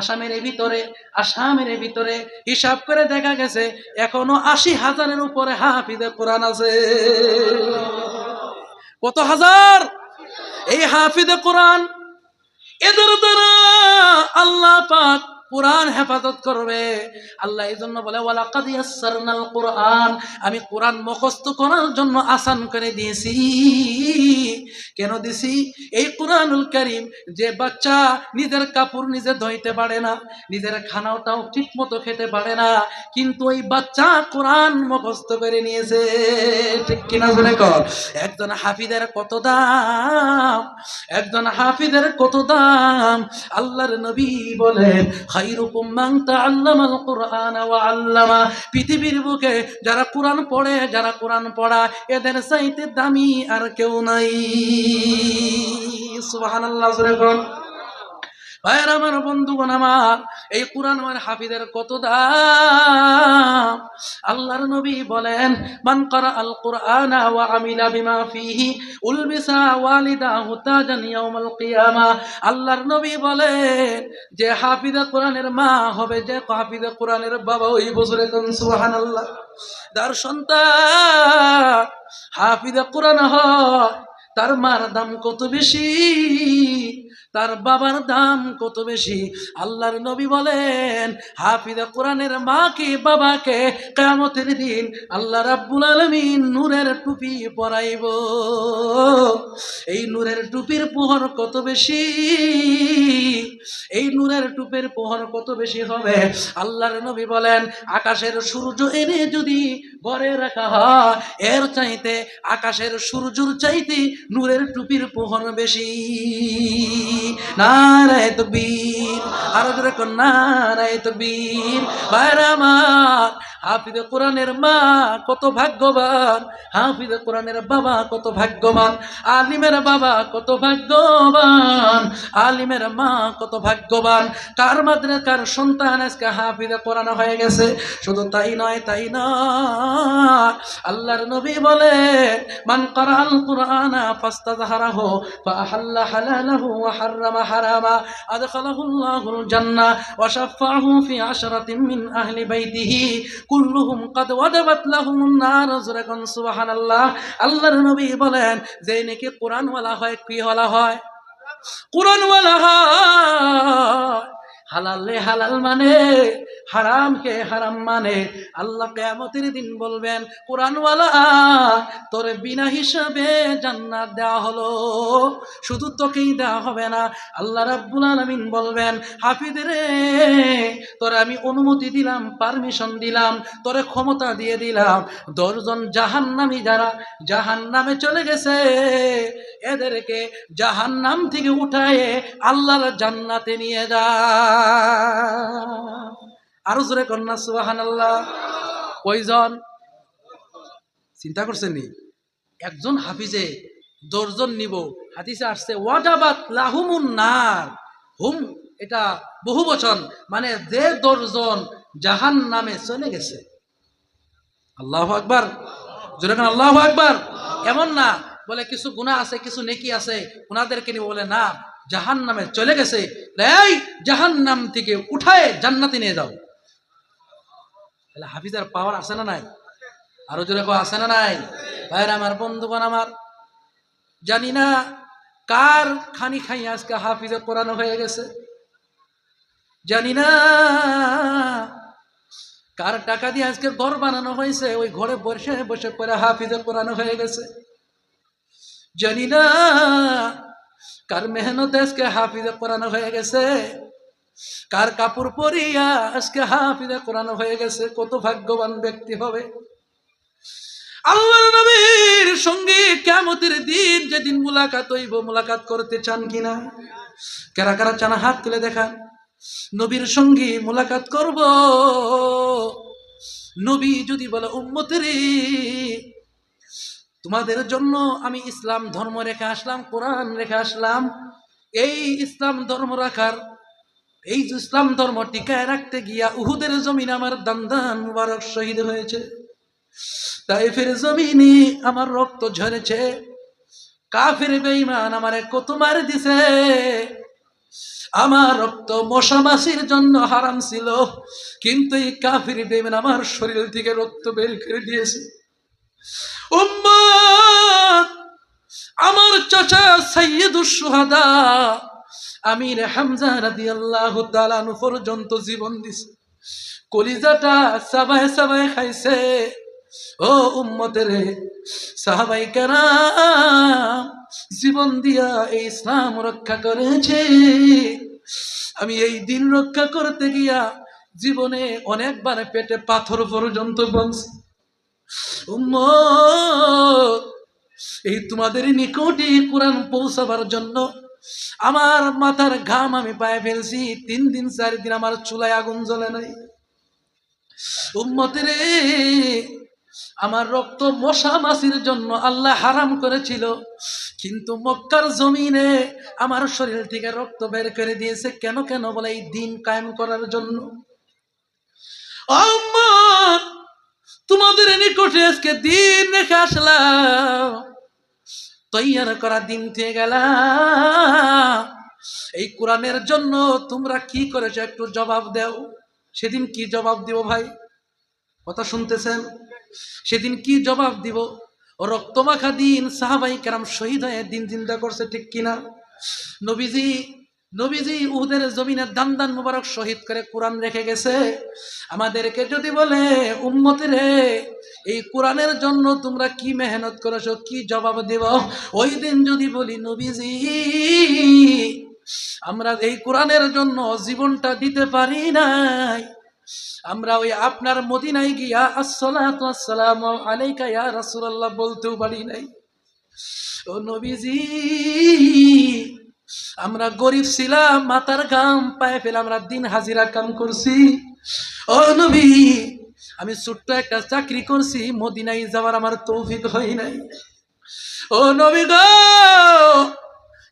আসামের ভিতরে আসামের ভিতরে হিসাব করে দেখা গেছে, এখনও আশি হাজারের উপরে হাফিজে কোরআন আছে। কত হাজার? এই হাফিজে কোরআন, এদের দ্বারা আল্লাহ পাক কোরআন হেফাজত করবে। আল্লাহ এই জন্য বলে কোরআন। আমি কোরআন মুখস্থ করার জন্য আসান করে দিয়েছি। কেন দিছি? এই কোরআনুল কারীম যে বাচ্চা নিজের কাপড় নিজে ধইতে পারে না, নিজের খানাওটাও ঠিক মতো খেতে পারে না, কিন্তু ওই বাচ্চা কোরআন মুখস্থ করে নিয়েছে। ঠিক কিনা জোরে কর একজন হাফিদের কত দাম? একজন হাফিদের কত দাম? আল্লাহর নবী বলেন খাইরুকুম কুরআন ওয়া আল্লামা। পৃথিবীর বুকে যারা কোরআন পড়ে, যারা কোরআন পড়া এদের চাইতে দামি আর কেউ নাই। সুবহানাল্লাহ, জোরে ভাইয়ের আমার বন্ধুগণ আমার, এই কোরআন আমার হাফিদের কত দাম? আল্লাহর নবী বলেন, মান করা আল কোরআন ওয়া আমিলা বিমা ফিহি উলবিসা ওয়ালিদাহু তাজান ইয়াউমাল কিয়ামা। আল্লাহর নবী বলেন, যে হাফিদে কোরআনের মা হবে, যে হাফিদে কোরআনের বাবা ওই বছরে কোন সুবহানাল্লাহ? যার সন্তান হাফিদে কোরআন হয়, তার মার দাম কত বেশি? তার বাবার দাম কত বেশি? আল্লাহর নবী বলেন হাফিদা কোরআনের মাকে বাবাকে কামতের দিন আল্লাহ রাব্বুল আলমিন নূরের টুপি পরাইব। এই নূরের টুপির পোহর কত বেশি? এই নূরের টুপের পোহর কত বেশি হবে? আল্লাহর নবী বলেন, আকাশের সূর্য এনে যদি ঘরে রাখা হয়, এর চাইতে আকাশের সূর্যর চাইতে নূরের টুপির পোহর বেশি। নারায় তকবীর আরও জোরে কোন নারায় তকবীর। ভাইরা হাফিজে কোরআনের মা কত ভাগ্যবান, হাফিজে কোরআনের বাবা কত ভাগ্যবান, আলিমের বাবা কত ভাগ্যবান, আলিমের মা কত ভাগ্যবান। কার মাদ্রে কার সন্তান আজকে হাফিজে কোরআন হয়ে গেছে? শুধু তাই নয় তাই নয় আল্লাহর নবী বলে, মান করাল কুরআনা ফাস্তাযহারাহু ফাআহাল্লা হালালাহু ওয়া হাররামা হারামা আদখালাহু আল্লাহুল জান্নাহ ফি মিন আহলি বাইতিহি। কুল্লুহুম কাদ ওয়াদাবাত লাহুমুন নার। যুরাকান সুবহানাল্লাহ। আল্লাহর নবী বলেন যে নাকি কোরআন ওয়ালা হয়, কি ওয়ালা হয়? কোরআন ওয়ালা হয়। হালালে হালাল মানে হারামকে হারাম মানে? আল্লাহ কেয়ামতের দিন বলবেন, কোরআনওয়ালা, তোর বিনা হিসাবে জান্নাত দেওয়া হলো। শুধু তোকেই দেওয়া হবে না। আল্লাহ রাব্বুল আলামিন বলবেন হাফিদ রে, তোর আমি অনুমতি দিলাম পারমিশন দিলাম, তোরে ক্ষমতা দিয়ে দিলাম। দশজন জাহান্নামী যারা জাহান্নামে চলে গেছে, এদেরকে জাহান্নাম থেকে উঠায়ে আল্লাহর জান্নাতে নিয়ে যা। আরও জোরে কন্যা সুবাহান আল্লাহ কয়জন? চিন্তা করছেন নি? একজন হাফিজে দশজন নিব। হাদিসে আসছে, ওয়াজাবাত লাহুমুন নার। হুম, এটা বহু বচন। মানে যে দশজন জাহান নামে চলে গেছে। আল্লাহ আকবার। জোরে কেন, আল্লাহ আকবার। এমন না, বলে কিছু গুণা আছে, কিছু নেকি আছে ওনাদেরকে নিয়ে বলে, না জাহান নামে চলে গেছে। জাহান নাম থেকে উঠায় জান্নাতে নিয়ে যাও। তাহলে হাফিজার পাওয়ার আছে না নাই? আরও জোরে কো আছে না নাই? ভাইরা আমার, বন্ধুগণ আমার, জানি না কার খানি খাই আজকে হাফিজে কোরআন হয়ে গেছে। জানি না কার টাকা দিয়ে আজকে ঘর বানানো হয়েছে, ওই ঘরে বসে বসে পরে হাফিজে কোরআন হয়ে গেছে। জানি না কার মেহনত আজকে হাফিজে কোরআন হয়ে গেছে। কার কাপড় পরিয়া আজকে হাফিজে কোরআন হয়ে গেছে, কত ভাগ্যবান ব্যক্তি হবে। আল্লাহর নবীর সঙ্গে কেমতের দিন যেদিন মুলাকাত হইব, মুলাকাত করতে চান কিনা? কারা কারা চান হাত তুলে দেখান। নবীর সঙ্গে মুলাকাত করব। নবী যদি বলে, উম্মতের, তোমাদের জন্য আমি ইসলাম ধর্ম রেখে আসলাম, কোরআন রেখে আসলাম। এই ইসলাম ধর্ম রাখার এই ইসলাম ধর্ম টিকায় রাখতে গিয়া উহুদের জমিন আমার দান্দান মুবারক শহীদ হয়েছে। তাই ফের জমিনে আমার রক্ত ঝরেছে। কাফের বেঈমান আমারে কত মার দিছে। আমার রক্ত মশা মাসির জন্য হারাম ছিল, কিন্তু এই কাফির বেমেন আমার শরীর থেকে রক্ত বের করে দিয়েছে। উম্মত, আমার চাচা সৈয়দুর সুহাদা আমির হামজা রাদিয়াল্লাহু তাআলা আনহু পর্যন্ত জীবন দিছে। কলিজাটা সাবায় সাবায় খাইছে। ও উম্মতের সাহাবাই কারাম, জীবন দিয়া এই ইসলাম রক্ষা করেছে। আমি এই দিন রক্ষা করতে গিয়া জীবনে অনেকবার পেটে পাথর পর্যন্ত বংশ উম্মত, এই তোমাদের নিকটে কোরআন পৌঁছাবার জন্য আমার মাথার ঘাম আমি পায়ে ফেলছি, তিন দিন, চার দিন আমার চুলায় আগুন জ্বলে নাই। উম্মতের আমার রক্ত মশা মাসির জন্য আল্লাহ হারাম করেছিল, কিন্তু মক্কার জমিনে আমার শরীর থেকে রক্ত বের করে দিয়েছে। কেন কেন বলে এই দিন কায়েম করার জন্য? তোমাদের নিকটে আজকে দিন রেখে আসলাম। তৈয়ার করা দিন থেকে গেলা। এই কোরআনের জন্য তোমরা কি করেছ? একটু জবাব দেও। সেদিন কি জবাব দিব ভাই? কথা শুনতেছেন? সেদিন কি জবাব দিব? রক্তমাখা দিন সাহাবাই কেরাম শহীদ হয়ে দিন চিন্তা করছে ঠিক কিনা? নবীজি নবীজি উহুদের জমিনে দান দান মুবারক শহীদ করে কোরআন রেখে গেছে। আমাদেরকে যদি বলে উম্মতিরে এই কোরআনের জন্য তোমরা কি মেহনত করেছ? কি জবাব দেব? ওই দিন যদি বলি, নবীজি, আমরা এই কোরআনের জন্য জীবনটা দিতে পারি নাই। আমরা ওই আপনার মদিনায় গিয়া আসসালামু আলাইকা রাসূলুল্লাহ বলতেও পারি নাই। ও নবীজি আমরা গরিব ছিলাম মাথার গাম পায়ে ফেলে আমরা দিন হাজিরা কাম করছি। ও নবী, আমি ছোট্ট একটা চাকরি করছি, মদিনায় যাওয়ার আমার তৌফিক হয় নাই। ও নবী গো,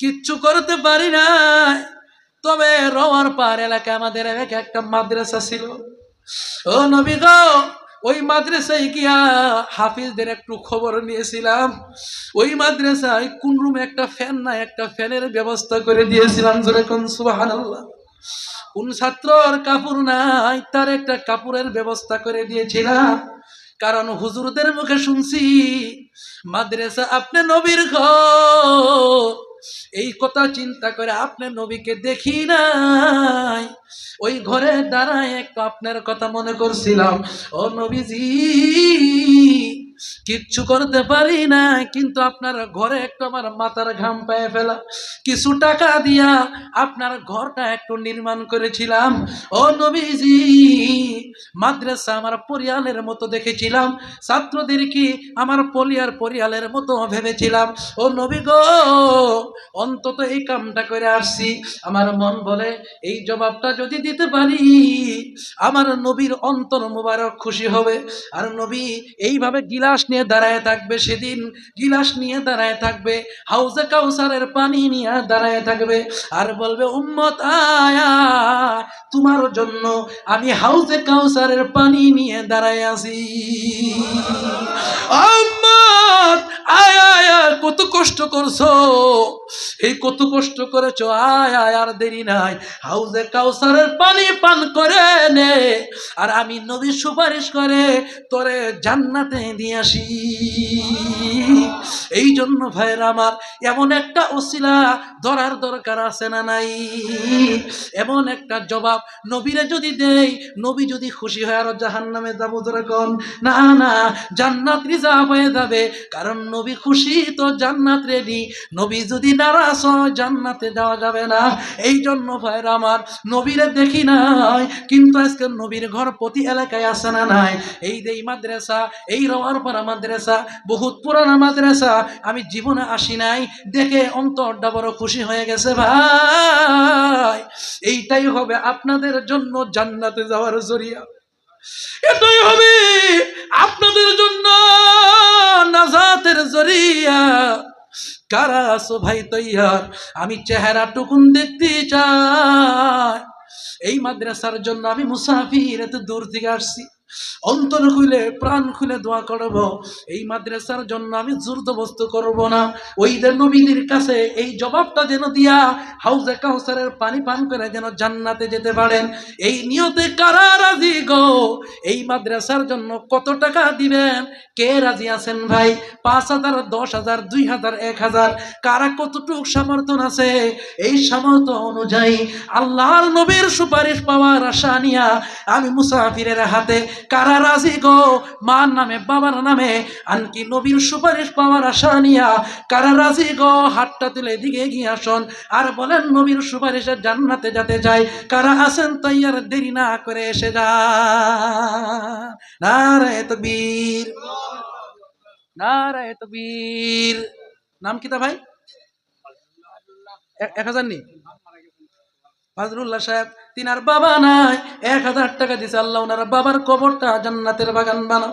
কিচ্ছু করতে পারি না তবে রওয়ার পার এলাকায় আমাদের এলাকায় একটা মাদ্রাসা ছিল। ও নবী গো ওই মাদ্রাসায় গিয়া হাফিজদের একটু খবর নিয়েছিলাম। ওই মাদ্রাসায় কোন রুমে একটা ফ্যান নাই, একটা ফ্যানের ব্যবস্থা করে দিয়েছিলাম যেরকম সুবাহান কোন ছাত্রর কাপড় নাই, তার একটা কাপড়ের ব্যবস্থা করে দিয়েছিলাম। কারণ হুজুরদের মুখে শুনছি, মাদ্রাসা আপনি নবীর ঘর। এই কথা চিন্তা করে আপনার নবীকে দেখি নাই। ওই ঘরে দাঁড়ায় একটু আপনার কথা মনে করছিলাম। ও নবীজি কিচ্ছু করতে পারি না, কিন্তু আপনার ঘরে একটু আমার মাথার ঘাম পায়ে ফেলা। কিছু টাকা দিয়া আপনার ঘরটা একটু নির্মাণ করেছিলাম। ও নবীজি, মাদ্রাসা আমার পরিয়ালের মতো দেখেছিলাম। ছাত্রদেরকে আমার পরিয়ার পরিয়ালের মতো ভেবেছিলাম? ও নবী গো, অন্তত এই কামটা করে আসছি। আমার মন বলে, এই জবাবটা যদি দিতে পারি, আমার নবীর অন্তর মুবারক খুশি হবে। আর নবী এইভাবে গিলাস নিয়ে দাঁড়ায় থাকবে সেদিন, গিলাস নিয়ে দাঁড়ায় থাকবে, হাউজে কাউসারের পানি নিয়ে দাঁড়ায় থাকবে। আর বলবে, উম্মত, আয়া, তোমার জন্য আমি হাউজে কাউসারের পানি নিয়ে দাঁড়ায় আছি। উম্মত আয় আয় কত কষ্ট করছ? এই কত কষ্ট করেছ? আয় আয়, আর দেরি নাই। হাউজে কাউসারের পানি পান করে নে। আর আমি সুপারিশ করে তোরে জান্নাতে দিয়ে আসি। এই জন্য ভাইয়ের আমার, এমন একটা ওসিলা ধরার দরকার আছে না নাই? এমন একটা জবাব নবীরে যদি দেই, নবী যদি খুশি হয় আরও জাহান নামে যাব যেরকম। না না, জান্নাত রিজার্ভ হয়ে যাবে। কারণ নবী খুশি তো জান্নাত রেডি নবী যদি নারাজ হয়, জান্নাতে যাওয়া যাবে না। এই জন্য ভাইয়ের আমার, নবীরে দেখি নাই, কিন্তু আজকে নবীর ঘর প্রতি এলাকায় আসে না নাই। এই যে মাদ্রাসা, এই রওয়ার পাড়া মাদ্রাসা, বহুত পুরানা মাদ্রাসা, আমি জীবনে আসি নাই, দেখে অন্তরটা বড় খুশি হয়ে গেছে ভাই। এইটাই হবে আপনাদের জন্য জান্নাতে যাওয়ার জরিয়া। এটাই হবে আপনাদের জন্য নাজাতের জরিয়া। কারা আছো ভাই তৈয়ার? আমি চেহারা টুকুন দেখতে চাই। এই মাদ্রাসার জন্য আমি মুসাফির, এত দূর থেকে আসছি। অন্তর খুলে, প্রাণ খুলে দোয়া করব। এই মাদ্রাসার জন্য আমি জোরদবস্ত করব না। ওইদের নবীদের কাছে এই জবাবটা যেন দিয়া হাউজে কাউসারের পানি পান করে যেন জান্নাতে যেতে পারেন। এই নিয়তে কারা রাজি গো? এই মাদ্রাসার জন্য কত টাকা দিবেন? কে রাজি আছেন ভাই? পাঁচ হাজার, দশ হাজার, দুই হাজার, এক হাজার। কারা কতটুক সমর্থন আছে? এই সামর্থ্য অনুযায়ী আল্লাহর নবীর সুপারিশ পাওয়ার আশা নিয়া আমি মুসাফিরের হাতে কারা রাজি গো? মার নামে, বাবার নামে, আনকি নবীর সুপারিশ পাওয়ার আশা নিয়া কারা রাজি গো? হাতটা তুলে দিকে গিয়ে আসন। আর বলেন, নবীর সুপারিশে জান্নাতে যেতে চাই। কারা আছেন তৈয়ার দেরি না করে এসে যা নারায় তকবীর। নারায় তকবীর। নাম কিতা ভাই? এক- হাজার নি? ফাজরুল্লাহ সাহেব, তিনার বাবা নাই, এক হাজার টাকা দিছে আল্লাহ ওনার বাবার কবরটা জান্নাতের বাগান বানাও।